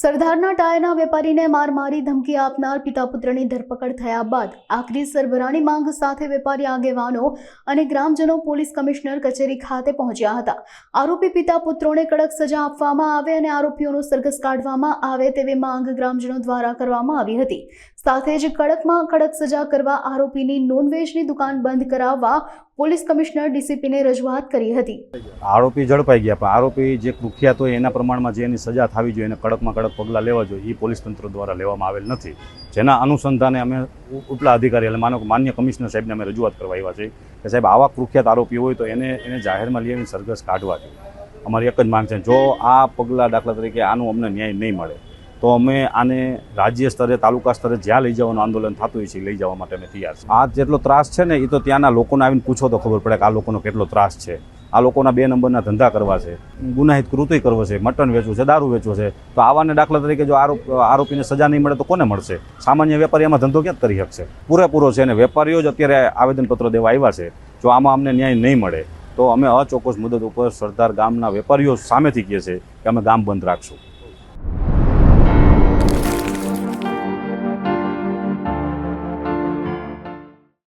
સરદારના ટાયરના વેપારીને માર મારી ધમકી આપનાર પિતા પુત્રની ધરપકડ થયા બાદ આખરી સરભરાની માંગ સાથે વેપારી આગેવાનો અને ગ્રામજનો પોલીસ કમિશનર કચેરી ખાતે પહોંચ્યા હતા. આરોપી પિતા પુત્રોને કડક સજા આપવામાં આવે અને આરોપીઓનો સરઘસ કાઢવામાં આવે તેવી માંગ ગ્રામજનો દ્વારા કરવામાં આવી હતી. સાથે જ કડકમાં કડક સજા કરવા આરોપીની નોનવેજની દુકાન બંધ કરાવવા પોલીસ કમિશનર ડીસીપીને રજૂઆત કરી હતી. આરોપી ઝડપાઈ ગયા, પણ આરોપી જે કુખ્યાત હોય એના પ્રમાણમાં જે એની સજા થવી જોઈએ એને કડકમાં કડક પગલાં લેવા જોઈએ. એ પોલીસ તંત્ર દ્વારા લેવામાં આવેલ નથી. જેના અનુસંધાને અમે ઉપલા અધિકારી એટલે માનો માન્ય કમિશનર સાહેબને અમે રજૂઆત કરવા આવ્યા છે કે સાહેબ, આવા કુખ્યાત આરોપી હોય તો એને એને જાહેરમાં લઈ આવીને સરઘસ કાઢવા જોઈએ. અમારી એક જ માંગ છે. જો આ પગલાં દાખલા તરીકે આનું અમને ન્યાય નહીં મળે, તો અમે આને રાજ્ય સ્તરે, તાલુકા સ્તરે જ્યાં લઈ જવાનું આંદોલન થતું હોય છે લઈ જવા માટે અમે તૈયાર છીએ. આ જેટલો ત્રાસ છે ને એ તો ત્યાંના લોકોને આવીને પૂછો તો ખબર પડે કે આ લોકોનો કેટલો ત્રાસ છે. આ લોકોના બે નંબરના ધંધા કરવા છે. ગુનાહિત કૃત્ય કરવો છે. મટન વેચવું છે, દારૂ વેચવો છે. તો આવાને દાખલા તરીકે જો આરોપ, આરોપીને સજા નહીં મળે તો કોને મળશે? સામાન્ય વેપારી એમાં ધંધો ક્યાં કરી શકશે? પૂરેપૂરો છે અને વેપારીઓ જ અત્યારે આવેદનપત્ર દેવા આવ્યા છે. જો આમાં અમને ન્યાય નહીં મળે, તો અમે અચોક્કસ મુદત ઉપર સરદાર ગામના વેપારીઓ સામેથી કહે છે કે અમે ગામ બંધ રાખશું.